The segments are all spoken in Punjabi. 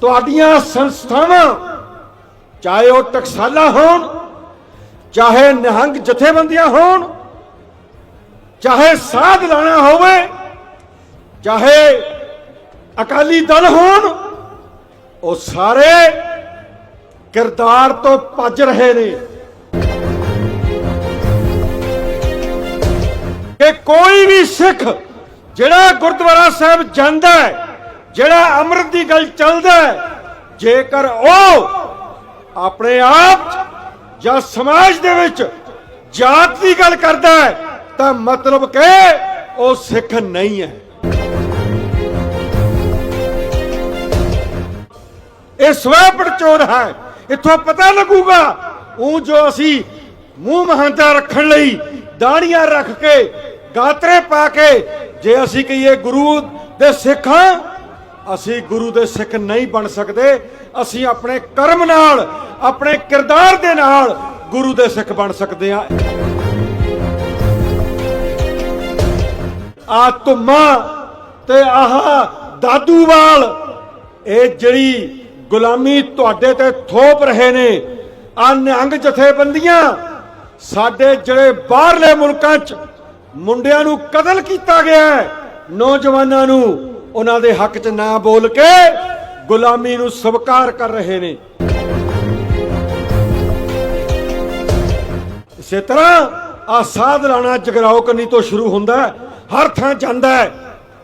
ਤੁਹਾਡੀਆਂ ਸੰਸਥਾਵਾਂ, ਚਾਹੇ ਉਹ ਟਕਸਾਲਾ ਹੋਣ, ਚਾਹੇ ਨਿਹੰਗ ਜਥੇਬੰਦੀਆਂ ਹੋਣ, ਚਾਹੇ ਸਾਧ ਲਾਣਾ ਹੋਵੇ, ਚਾਹੇ ਅਕਾਲੀ ਦਲ ਹੋਣ, ਉਹ ਸਾਰੇ ਕਿਰਦਾਰ ਤੋਂ ਭੱਜ ਰਹੇ ਨੇ। ਕਿ ਕੋਈ ਵੀ ਸਿੱਖ ਜਿਹੜਾ ਗੁਰਦੁਆਰਾ ਸਾਹਿਬ ਜਾਂਦਾ ਹੈ ਜਿਹੜਾ ਅੰਮ੍ਰਿਤ ਦੀ ਗੱਲ ਚੱਲਦਾ ਜੇਕਰ ਉਹ ਆਪਣੇ ਆਪ ਜਾਂ ਸਮਾਜ ਦੇ ਵਿੱਚ ਜਾਤ ਦੀ ਗੱਲ ਕਰਦਾ ਹੈ, ਤਾਂ ਮਤਲਬ ਕਿ ਉਹ ਸਿੱਖ ਨਹੀਂ ਹੈ। ਇਹ ਸਵੈ ਪਰਚੋਰ ਹੈ। ਇੱਥੋਂ ਪਤਾ ਲੱਗੂਗਾ, ਉਹ ਜੋ ਅਸੀਂ ਮੂੰਹ ਮਹਾਂਤਾ ਰੱਖਣ ਲਈ ਦਾੜੀਆਂ ਰੱਖ ਕੇ, ਗਾਤਰੇ ਪਾ ਕੇ, ਜੇ ਅਸੀਂ ਕਹੀਏ ਗੁਰੂ ਦੇ ਸਿੱਖ ਹਾਂ ਅਸੀਂ ਗੁਰੂ ਦੇ ਸਿੱਖ ਨਹੀਂ ਬਣ ਸਕਦੇ। ਅਸੀਂ ਆਪਣੇ ਕਰਮ ਨਾਲ, ਆਪਣੇ ਕਿਰਦਾਰ ਦੇ ਨਾਲ ਗੁਰੂ ਦੇ ਸਿੱਖ ਬਣ ਸਕਦੇ ਹਾਂ। ਆ ਧੁੰਮਾ ਤੇ ਆਹ ਦਾਦੂਵਾਲ, ਇਹ ਜਿਹੜੀ ਗੁਲਾਮੀ ਤੁਹਾਡੇ ਤੇ ਥੋਪ ਰਹੇ ਨੇ ਆ ਨਿਹੰਗ ਜਥੇਬੰਦੀਆਂ, ਸਾਡੇ ਜਿਹੜੇ ਬਾਹਰਲੇ ਮੁਲਕਾਂ 'ਚ ਮੁੰਡਿਆਂ ਨੂੰ ਕਤਲ ਕੀਤਾ ਗਿਆ ਨੌਜਵਾਨਾਂ ਨੂੰ ਉਹਨਾਂ ਦੇ ਹੱਕ 'ਚ ਨਾ ਬੋਲ ਕੇ ਗੁਲਾਮੀ ਨੂੰ ਸਵੀਕਾਰ ਕਰ ਰਹੇ ਨੇ। ਇਸੇ ਤਰ੍ਹਾਂ ਆ ਸਾਧ ਲਾਣਾ ਜਗਰਾਓ ਕੰਨੀ ਤੋਂ ਸ਼ੁਰੂ ਹੁੰਦਾ ਹਰ ਥਾਂ ਜਾਂਦਾ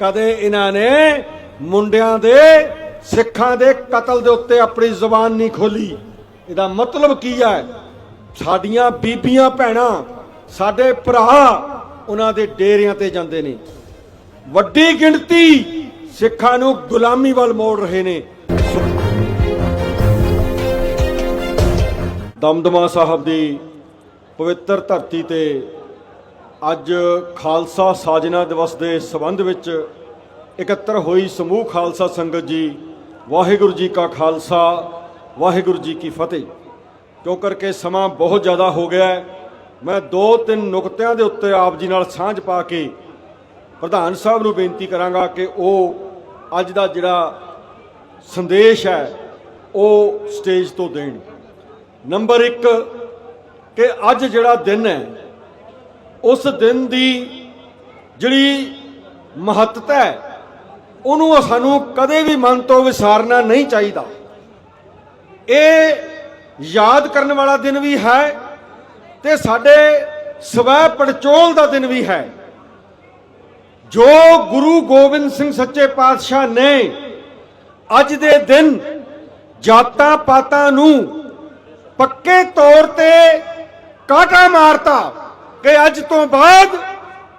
ਕਦੇ ਇਹਨਾਂ ਨੇ ਮੁੰਡਿਆਂ ਦੇ, ਸਿੱਖਾਂ ਦੇ ਕਤਲ ਦੇ ਉੱਤੇ ਆਪਣੀ ਜ਼ੁਬਾਨ ਨਹੀਂ ਖੋਲੀ। ਇਹਦਾ ਮਤਲਬ ਕੀ ਹੈ? ਸਾਡੀਆਂ ਬੀਬੀਆਂ, ਭੈਣਾਂ, ਸਾਡੇ ਭਰਾ ਉਹਨਾਂ ਦੇ ਡੇਰਿਆਂ ਤੇ ਜਾਂਦੇ ਨੇ। ਵੱਡੀ ਗਿਣਤੀ ਸਿੱਖਾਂ ਨੂੰ ਗੁਲਾਮੀ ਵੱਲ ਮੋੜ ਰਹੇ ਨੇ। ਦਮਦਮਾ ਸਾਹਿਬ ਦੀ ਪਵਿੱਤਰ ਧਰਤੀ ਤੇ ਅੱਜ ਖਾਲਸਾ ਸਾਜਨਾ ਦਿਵਸ ਦੇ ਸਬੰਧ ਵਿੱਚ ਇਕੱਤਰ ਹੋਈ ਸਮੂਹ ਖਾਲਸਾ ਸੰਗਤ ਜੀ, ਵਾਹਿਗੁਰੂ ਜੀ ਕਾ ਖਾਲਸਾ, ਵਾਹਿਗੁਰੂ ਜੀ ਕੀ ਫਤਿਹ। ਕਿਉਂ ਕਰਕੇ ਸਮਾਂ ਬਹੁਤ ਜ਼ਿਆਦਾ ਹੋ ਗਿਆ ਮੈਂ ਦੋ ਤਿੰਨ ਨੁਕਤਿਆਂ ਦੇ ਉੱਤੇ ਆਪ ਜੀ ਨਾਲ ਸਾਂਝ ਪਾ ਕੇ ਪ੍ਰਧਾਨ ਸਾਹਿਬ ਨੂੰ ਬੇਨਤੀ ਕਰਾਂਗਾ ਕਿ ਉਹ ਅੱਜ ਦਾ ਜਿਹੜਾ ਸੰਦੇਸ਼ ਹੈ, ਉਹ ਸਟੇਜ ਤੋਂ ਦੇਣ। ਨੰਬਰ 1 ਕਿ ਅੱਜ ਜਿਹੜਾ ਦਿਨ ਹੈ, ਉਸ ਦਿਨ ਦੀ ਜਿਹੜੀ ਮਹੱਤਤਾ ਹੈ, ਉਹਨੂੰ ਸਾਨੂੰ ਕਦੇ ਵੀ ਮਨ ਤੋਂ ਵਿਸਾਰਨਾ ਨਹੀਂ ਚਾਹੀਦਾ। ਇਹ ਯਾਦ ਕਰਨ ਵਾਲਾ ਦਿਨ ਵੀ ਹੈ ਤੇ ਸਾਡੇ ਸਵੈ ਪੜਚੋਲ ਦਾ ਦਿਨ ਵੀ ਹੈ। ਜੋ ਗੁਰੂ ਗੋਬਿੰਦ ਸਿੰਘ ਸੱਚੇ ਪਾਤਸ਼ਾਹ ਨੇ ਅੱਜ ਦੇ ਦਿਨ ਜਾਤਾਂ ਪਾਤਾਂ ਨੂੰ ਪੱਕੇ ਤੌਰ ਤੇ ਕਾਟਾ ਮਾਰਤਾ ਕਿ ਅੱਜ ਤੋਂ ਬਾਅਦ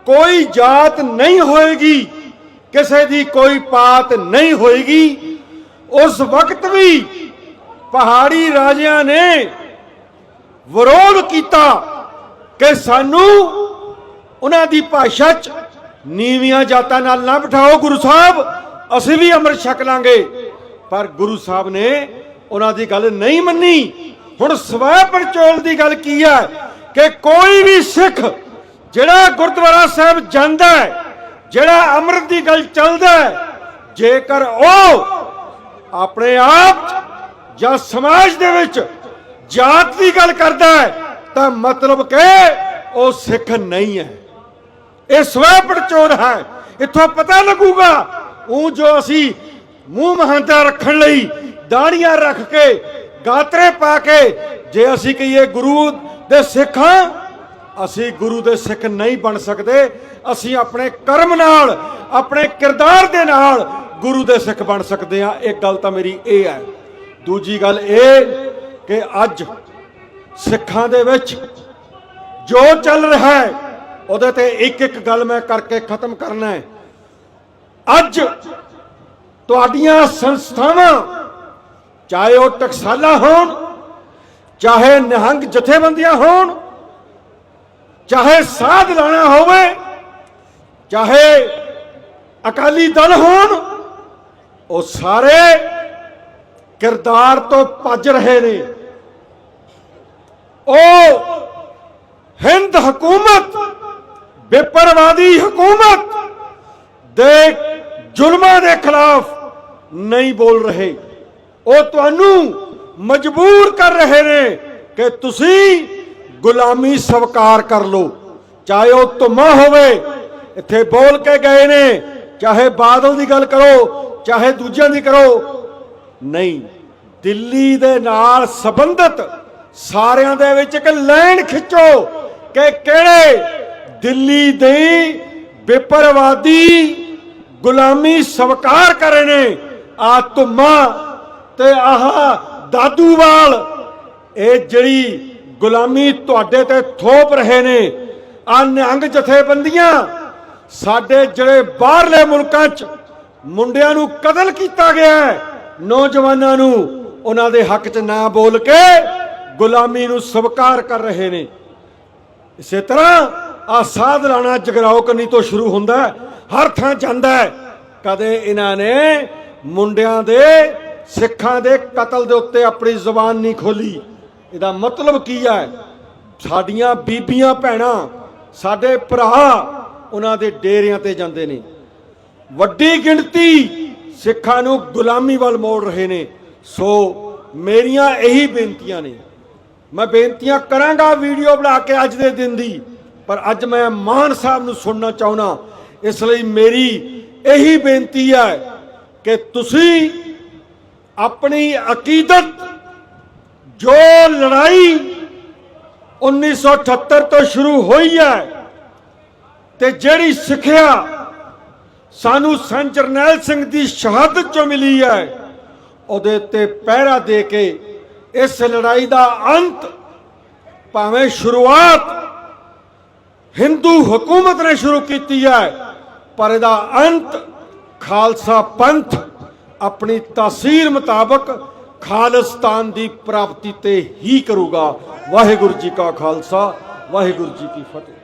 ਕੋਈ ਜਾਤ ਨਹੀਂ ਹੋਏਗੀ, ਕਿਸੇ ਦੀ ਕੋਈ ਪਾਤ ਨਹੀਂ ਹੋਏਗੀ। ਉਸ ਵਕਤ ਵੀ ਪਹਾੜੀ ਰਾਜਿਆਂ ਨੇ ਵਿਰੋਧ ਕੀਤਾ ਕਿ ਸਾਨੂੰ ਉਹਨਾਂ ਦੀ ਭਾਸ਼ਾ 'ਚ ਨੀਵੀਆਂ ਜਾਤਾਂ ਨਾਲ ਨਾ ਬਿਠਾਓ ਗੁਰੂ ਸਾਹਿਬ। ਅਸੀਂ ਵੀ ਅੰਮ੍ਰਿਤ ਛਕ ਲਾਂਗੇ। ਪਰ ਗੁਰੂ ਸਾਹਿਬ ਨੇ ਉਹਨਾਂ ਦੀ ਗੱਲ ਨਹੀਂ ਮੰਨੀ। ਹੁਣ ਸਵੈ ਪਰਚੋਲ ਦੀ ਗੱਲ ਕੀ ਹੈ ਕਿ ਕੋਈ ਵੀ ਸਿੱਖ ਜਿਹੜਾ ਗੁਰਦੁਆਰਾ ਸਾਹਿਬ ਜਾਂਦਾ ਹੈ, ਜਿਹੜਾ ਅੰਮ੍ਰਿਤ ਦੀ ਗੱਲ ਚੱਲਦਾ ਹੈ, ਜੇਕਰ ਉਹ ਆਪਣੇ ਆਪ ਜਾਂ ਸਮਾਜ ਦੇ ਵਿੱਚ ਜਾਤ ਦੀ ਗੱਲ ਕਰਦਾ ਹੈ, ਤਾਂ ਮਤਲਬ ਕਿ ਉਹ ਸਿੱਖ ਨਹੀਂ ਹੈ। ਇਹ ਸਵੈ ਪੜਚੋਰ ਹੈ। ਇੱਥੋਂ ਪਤਾ ਲੱਗੂਗਾ, ਉਹ ਜੋ ਅਸੀਂ ਮੂੰਹ ਮਹਾਂਤਾ ਰੱਖਣ ਲਈ ਦਾੜੀਆਂ ਰੱਖ ਕੇ, ਗਾਤਰੇ ਪਾ ਕੇ, ਜੇ ਅਸੀਂ ਕਹੀਏ ਗੁਰੂ ਦੇ ਸਿੱਖ ਹਾਂ, ਅਸੀਂ ਗੁਰੂ ਦੇ ਸਿੱਖ ਨਹੀਂ ਬਣ ਸਕਦੇ। ਅਸੀਂ ਆਪਣੇ ਕਰਮ ਨਾਲ, ਆਪਣੇ ਕਿਰਦਾਰ ਦੇ ਨਾਲ ਗੁਰੂ ਦੇ ਸਿੱਖ ਬਣ ਸਕਦੇ ਹਾਂ। ਇਹ ਗੱਲ ਤਾਂ ਮੇਰੀ ਇਹ ਹੈ। ਦੂਜੀ ਗੱਲ ਇਹ ਕਿ ਅੱਜ ਸਿੱਖਾਂ ਦੇ ਵਿੱਚ ਜੋ ਚੱਲ ਰਿਹਾ ਹੈ ਉਹਦੇ ਤੇ ਇੱਕ ਇੱਕ ਗੱਲ ਮੈਂ ਕਰਕੇ ਖਤਮ ਕਰਨਾ ਹੈ। ਅੱਜ ਤੁਹਾਡੀਆਂ ਸੰਸਥਾਵਾਂ, ਚਾਹੇ ਉਹ ਟਕਸਾਲਾ ਹੋਣ, ਚਾਹੇ ਨਿਹੰਗ ਜਥੇਬੰਦੀਆਂ ਹੋਣ, ਚਾਹੇ ਸਾਧ ਲਾਣਾ ਹੋਵੇ, ਚਾਹੇ ਅਕਾਲੀ ਦਲ ਹੋਣ, ਉਹ ਸਾਰੇ ਕਿਰਦਾਰ ਤੋਂ ਭੱਜ ਰਹੇ ਨੇ। ਉਹ ਹਿੰਦ ਹਕੂਮਤ ਬੇਪਰਵਾਦੀ ਹਕੂਮਤ ਦੇ ਜ਼ੁਲਮਾਂ ਦੇ ਖਿਲਾਫ ਨਹੀਂ ਬੋਲ ਰਹੇ। ਉਹ ਤੁਹਾਨੂੰ ਮਜਬੂਰ ਕਰ ਰਹੇ ਨੇ ਕਿ ਤੁਸੀਂ ਗੁਲਾਮੀ ਸਵਕਾਰ ਕਰ ਲਓ। ਚਾਹੇ ਉਹ ਧੁਮਾ ਹੋਵੇ, ਇੱਥੇ ਬੋਲ ਕੇ ਗਏ ਨੇ, ਚਾਹੇ ਬਾਦਲ ਦੀ ਗੱਲ ਕਰੋ, ਚਾਹੇ ਦੂਜਿਆਂ ਦੀ ਕਰੋ। ਨਹੀਂ, ਦਿੱਲੀ ਦੇ ਨਾਲ ਸੰਬੰਧਿਤ ਸਾਰਿਆਂ ਦੇ ਵਿੱਚ ਇੱਕ ਲਾਈਨ ਖਿੱਚੋ ਕਿ ਕਿਹੜੇ ਦਿੱਲੀ ਦੇ ਵਿਪਰਵਾਦੀ ਗੁਲਾਮੀ ਸਵਕਾਰ ਕਰ ਰਹੇ ਨੇ ਆ ਧੁੰਮਾ ਤੇ ਆਹ ਦਾਦੂਵਾਲ। ਇਹ ਜਿਹੜੀ ਗੁਲਾਮੀ ਤੁਹਾਡੇ ਤੇ ਥੋਪ ਰਹੇ ਨੇ ਆ ਨਿਹੰਗ ਜਥੇਬੰਦੀਆਂ ਸਾਡੇ ਜਿਹੜੇ ਬਾਹਰਲੇ ਮੁਲਕਾਂ 'ਚ ਮੁੰਡਿਆਂ ਨੂੰ ਕਤਲ ਕੀਤਾ ਗਿਆ ਹੈ, ਨੌਜਵਾਨਾਂ ਨੂੰ ਉਹਨਾਂ ਦੇ ਹੱਕ 'ਚ ਨਾ ਬੋਲ ਕੇ ਗੁਲਾਮੀ ਨੂੰ ਸਵਕਾਰ ਕਰ ਰਹੇ ਨੇ। ਇਸੇ ਤਰ੍ਹਾਂ ਆ ਸਾਧ ਜਗਰਾਓ ਕੰਨੀ ਤੋਂ ਸ਼ੁਰੂ ਹੁੰਦਾ ਹਰ ਥਾਂ ਜਾਂਦਾ ਕਦੇ ਇਹਨਾਂ ਨੇ ਮੁੰਡਿਆਂ ਦੇ, ਸਿੱਖਾਂ ਦੇ ਕਤਲ ਦੇ ਉੱਤੇ ਆਪਣੀ ਜ਼ੁਬਾਨ ਨਹੀਂ ਖੋਲੀ। ਇਹਦਾ ਮਤਲਬ ਕੀ ਹੈ? ਸਾਡੀਆਂ ਬੀਬੀਆਂ, ਭੈਣਾਂ, ਸਾਡੇ ਭਰਾ ਉਹਨਾਂ ਦੇ ਡੇਰਿਆਂ ਤੇ ਜਾਂਦੇ ਨੇ। ਵੱਡੀ ਗਿਣਤੀ ਸਿੱਖਾਂ ਨੂੰ ਗੁਲਾਮੀ ਵੱਲ ਮੋੜ ਰਹੇ ਨੇ। ਸੋ ਮੇਰੀਆਂ ਇਹੀ ਬੇਨਤੀਆਂ ਨੇ। ਮੈਂ ਬੇਨਤੀਆਂ ਕਰਾਂਗਾ ਵੀਡੀਓ ਬਣਾ ਕੇ ਅੱਜ ਦੇ ਦਿਨ ਦੀ। ਪਰ ਅੱਜ ਮੈਂ ਮਾਨ ਸਾਹਿਬ ਨੂੰ ਸੁਣਨਾ ਚਾਹੁੰਦਾ, ਇਸ ਲਈ ਮੇਰੀ ਇਹੀ ਬੇਨਤੀ ਹੈ ਕਿ ਤੁਸੀਂ ਆਪਣੀ ਅਕੀਦਤ ਜੋ ਲੜਾਈ 1978 ਤੋਂ ਸ਼ੁਰੂ ਹੋਈ ਹੈ ਤੇ ਜਿਹੜੀ ਸਿੱਖਿਆ ਸਾਨੂੰ ਸੰਤ ਜਰਨੈਲ ਸਿੰਘ ਦੀ ਸ਼ਹਾਦਤ ਚੋਂ ਮਿਲੀ ਹੈ, ਉਹਦੇ ਤੇ ਪਹਿਰਾ ਦੇ ਕੇ ਇਸ ਲੜਾਈ ਦਾ ਅੰਤ ਭਾਵੇਂ ਸ਼ੁਰੂਆਤ ਹਿੰਦੂ ਹਕੂਮਤ ਨੇ ਸ਼ੁਰੂ ਕੀਤੀ ਹੈ, ਪਰ ਇਹਦਾ ਅੰਤ ਖਾਲਸਾ ਪੰਥ ਆਪਣੀ ਤਾਸੀਰ ਮੁਤਾਬਕ ਖਾਲਿਸਤਾਨ ਦੀ ਪ੍ਰਾਪਤੀ ਤੇ ਹੀ ਕਰੂਗਾ। ਵਾਹਿਗੁਰੂ ਜੀ ਕਾ ਖਾਲਸਾ, ਵਾਹਿਗੁਰੂ ਜੀ ਕੀ ਫਤਿਹ।